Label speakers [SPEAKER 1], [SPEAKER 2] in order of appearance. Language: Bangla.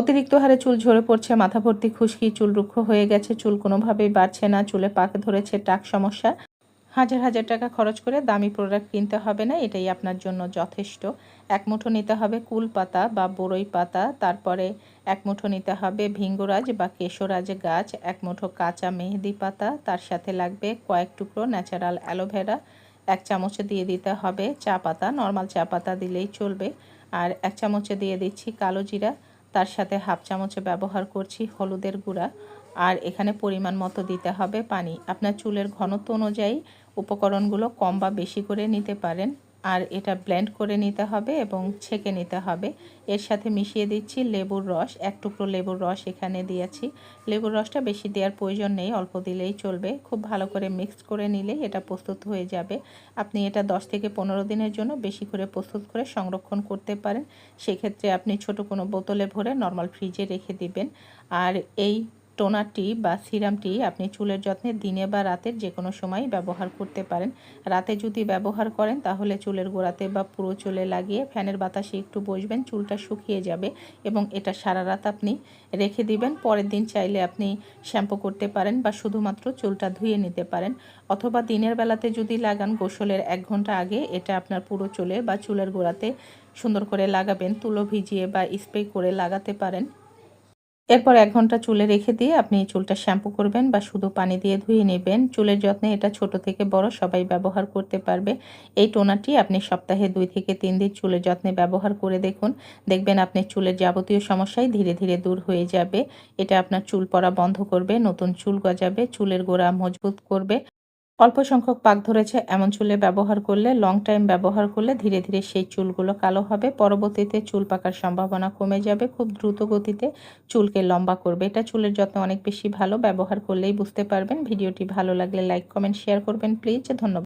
[SPEAKER 1] অতিরিক্ত হারে চুল ঝরে পড়ছে, মাথা ভর্তি খুশকি, চুল রুক্ষ হয়ে গেছে, চুল কোনোভাবেই বাড়ছে না, চুলে পাক ধরেছে টাক সমস্যা। হাজার হাজার টাকা খরচ করে দামি প্রোডাক্ট কিনতে হবে না, এটাই আপনার জন্য যথেষ্ট। এক মুঠো নিতে হবে কুল পাতা বা বড়ই পাতা, তারপরে এক মুঠো নিতে হবে ভিঙ্গরাজ বা কেশরাজ গাছ, এক মুঠো কাঁচা মেহেদি পাতা, তার সাথে লাগবে কয়েক টুকরো ন্যাচারাল অ্যালোভেরা এক চামচে দিয়ে দিতে হবে চা পাতা নর্মাল চা পাতা দিলেই চলবে। আর এক চামচে দিয়ে দিচ্ছি কালো জিরা তার সাথে হাফ চামচে ব্যবহার করছি হলুদের গুঁড়া, আর এখানে পরিমাণ মতো দিতে হবে পানি। আপনার চুলের ঘনত্ব অনুযায়ী উপকরণগুলো কম বা বেশি করে নিতে পারেন। আর এটা ব্লেন্ড করে নিতে হবে এবং ছেঁকে নিতে হবে। এর সাথে মিশিয়ে দিচ্ছি লেবুর রস, এক টুকরো লেবুর রস এখানে দিয়েছি। লেবুর রসটা বেশি দেওয়ার প্রয়োজন নেই, অল্প দিলেই চলবে। খুব ভালো করে মিক্সড করে নিলে এটা প্রস্তুত হয়ে যাবে। আপনি এটা 10 থেকে পনেরো দিনের জন্য বেশি করে প্রস্তুত করে সংরক্ষণ করতে পারেন। সেক্ষেত্রে আপনি ছোট কোনো বোতলে ভরে নর্মাল ফ্রিজে রেখে দিবেন। আর এই টোনারটি বা সিরামটি আপনি চুলের যত্নে দিনে বা রাতের যে কোনো সময় ব্যবহার করতে পারেন। রাতে যদি ব্যবহার করেন, তাহলে চুলের গোড়াতে বা পুরো চুলে লাগিয়ে ফ্যানের বাতাসে একটু বসবেন, চুলটা শুকিয়ে যাবে এবং এটা সারা রাত আপনি রেখে দিবেন। পরের দিন চাইলে আপনি শ্যাম্পু করতে পারেন বা শুধুমাত্র চুলটা ধুয়ে নিতে পারেন। অথবা দিনের বেলাতে যদি লাগান, গোসলের এক ঘণ্টা আগে এটা আপনার পুরো চুলে বা চুলের গোড়াতে সুন্দর করে লাগাবেন, তুলো ভিজিয়ে বা স্প্রে করে লাগাতে পারেন। এরপর এক ঘণ্টা চুলে রেখে দিয়ে আপনি চুলটা শ্যাম্পু করবেন বা শুধু পানি দিয়ে ধুয়ে নেবেন। চুলের যত্নে এটা ছোট থেকে বড় সবাই ব্যবহার করতে পারবে। এই টোনারটি আপনি সপ্তাহে দুই থেকে তিন দিন চুলের যত্নে ব্যবহার করে দেখুন। দেখবেন আপনি চুলের যাবতীয় সমস্যাই ধীরে ধীরে দূর হয়ে যাবে। এটা আপনার চুল পড়া বন্ধ করবে, নতুন চুল গজাবে, চুলের গোড়া মজবুত করবে। অল্প সংখ্যক পাক ধরেছে, এমন চুলে ব্যবহার করলে লং টাইম ব্যবহার করলে ধীরে ধীরে সেই চুলগুলো কালো হবে। পরবর্তীতে চুল পাকার সম্ভাবনা কমে যাবে, খুব দ্রুত গতিতে চুলকে লম্বা করবে। এটা চুলের যত্ন অনেক বেশি ভালো, ব্যবহার করলেই বুঝতে পারবেন। ভিডিওটি ভালো লাগলে লাইক কমেন্ট শেয়ার করবেন প্লিজ ধন্যবাদ।